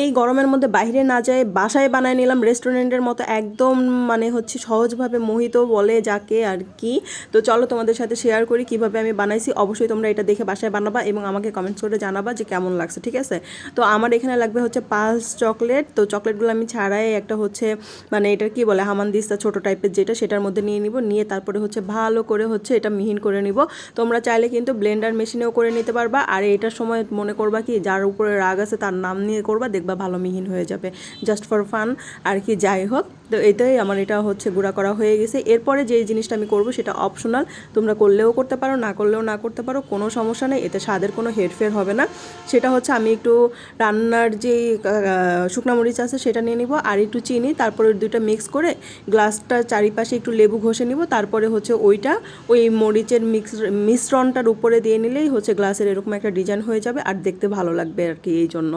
এই গরমের মধ্যে বাইরে না যায়, বাসায় বানায় নিলাম রেস্টুরেন্টের মতো একদম মানে হচ্ছে সহজভাবে মোহিত বলে যাকে আর কি। তো চলো তোমাদের সাথে শেয়ার করি কীভাবে আমি বানাইছি। অবশ্যই তোমরা এটা দেখে বাসায় বানাবা এবং আমাকে কমেন্টস করে জানাবা যে কেমন লাগছে, ঠিক আছে? তো আমার এখানে লাগবে হচ্ছে পাঁচ চকলেট তো চকলেটগুলো আমি ছাড়াই একটা হচ্ছে মানে এটা কি বলে, হামানদিস্তা ছোট টাইপের যেটা, সেটার মধ্যে নিয়ে নিব। নিয়ে তারপরে হচ্ছে ভালো করে হচ্ছে এটা মিহিন করে নিব। তোমরা চাইলে কিন্তু ব্লেন্ডার মেশিনেও করে নিতে পারবা। আর এটার সময় মনে করবা কি, যার উপরে রাগ আছে তার নাম নিয়ে করবা, দেখবা ভালো মিহিন হয়ে যাবে। জাস্ট ফর ফান আর কি, যাই হোক। তো এটাই আমার, এটা হচ্ছে গুঁড়া করা হয়ে গেছে। এরপরে যে জিনিসটা আমি করব সেটা অপশনাল তোমরা করলেও করতে পারো, না করলেও না করতে পারো, কোনো সমস্যা নেই। এতে স্বাদের কোনো হেরফের হবে না। সেটা হচ্ছে আমি একটু রান্নার যে মরিচ আছে সেটা নিয়ে নিব আর একটু চিনি। তারপরে দুইটা মিক্স করে গ্লাসটার চারিপাশে একটু লেবু ঘষে নিব। তারপরে হচ্ছে ওইটা, ওই মরিচের মিক্স মিশ্রণটার উপরে দিয়ে নিলেই হচ্ছে গ্লাসের এরকম একটা ডিজাইন হয়ে যাবে আর দেখতে ভালো লাগবে আর কি এই জন্য।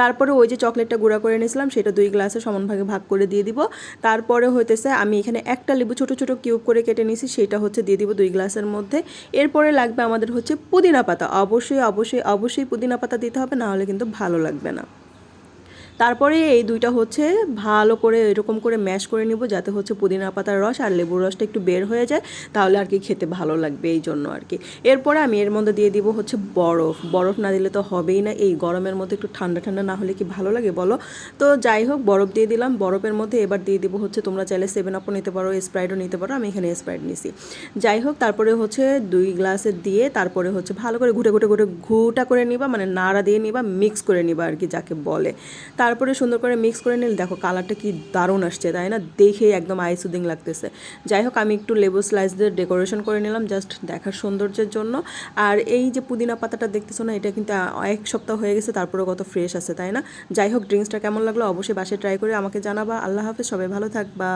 তারপরে ওই যে চকলেটটা গুঁড়া করে নিয়েছিলাম সেটা দুই গ্লাসে সমান ভাগে ভাগ করে দিয়ে দিব। তারপরে হইতেছে আমি এখানে একটা লেবু, ছোট ছোট কিউব করে কেটে নিয়েছি, সেটা হচ্ছে দিয়ে দিব দুই গ্লাসের মধ্যে। এরপরে লাগবে আমাদের হচ্ছে পুদিনা পাতা। অবশ্যই অবশ্যই অবশ্যই পুদিনা পাতা দিতে হবে না হলে কিন্তু ভালো লাগবে না। তারপরে এই দুইটা হচ্ছে ভালো করে এরকম করে ম্যাশ করে নিব, যাতে হচ্ছে পুদিনা পাতার রস আর লেবুর রসটা একটু বের হয়ে যায়, তাহলে আর কি খেতে ভালো লাগবে এই জন্য আর কি। এরপরে আমি এর মধ্যে দিয়ে দিব হচ্ছে বরফ। বরফ না দিলে তো হবেই না, এই গরমের মধ্যে একটু ঠান্ডা ঠান্ডা না হলে কি ভালো লাগে বলো? তো যাই হোক, বরফ দিয়ে দিলাম। বরফের মধ্যে এবার দিয়ে দিব হচ্ছে তোমরা চাইলে সেভেন আপও নিতে পারো স্প্রাইটও নিতে পারো, আমি এখানে স্প্রাইট নিছি। যাই হোক, তারপরে হচ্ছে দুই গ্লাসে দিয়ে তারপরে হচ্ছে ভালো করে ঘুটে ঘুটে ঘুটে ঘুটা করে নিবা মানে নাড়া দিয়ে নিবা মিক্স করে নিবা আর কি যাকে বলে। তারপরে সুন্দর করে মিক্স করে নিলে দেখো কালারটা কি দারুণ আসছে, তাই না? দেখে একদম আই সুদিং লাগতেছে। যাই হোক, আমি একটু লেবু স্লাইস দিয়ে ডেকোরেশন করে নিলাম জাস্ট দেখার সৌন্দর্যের জন্য। আর এই যে পুদিনা পাতাটা দেখতেছো না, এটা কিন্তু এক সপ্তাহ হয়ে গেছে, তারপরেও কত ফ্রেশ আছে, তাই না? যাই হোক ড্রিঙ্কসটা কেমন লাগল অবশ্যই বাসে ট্রাই করে আমাকে জানাবা। আল্লাহ হাফেজ, সবাই ভালো থাকবা।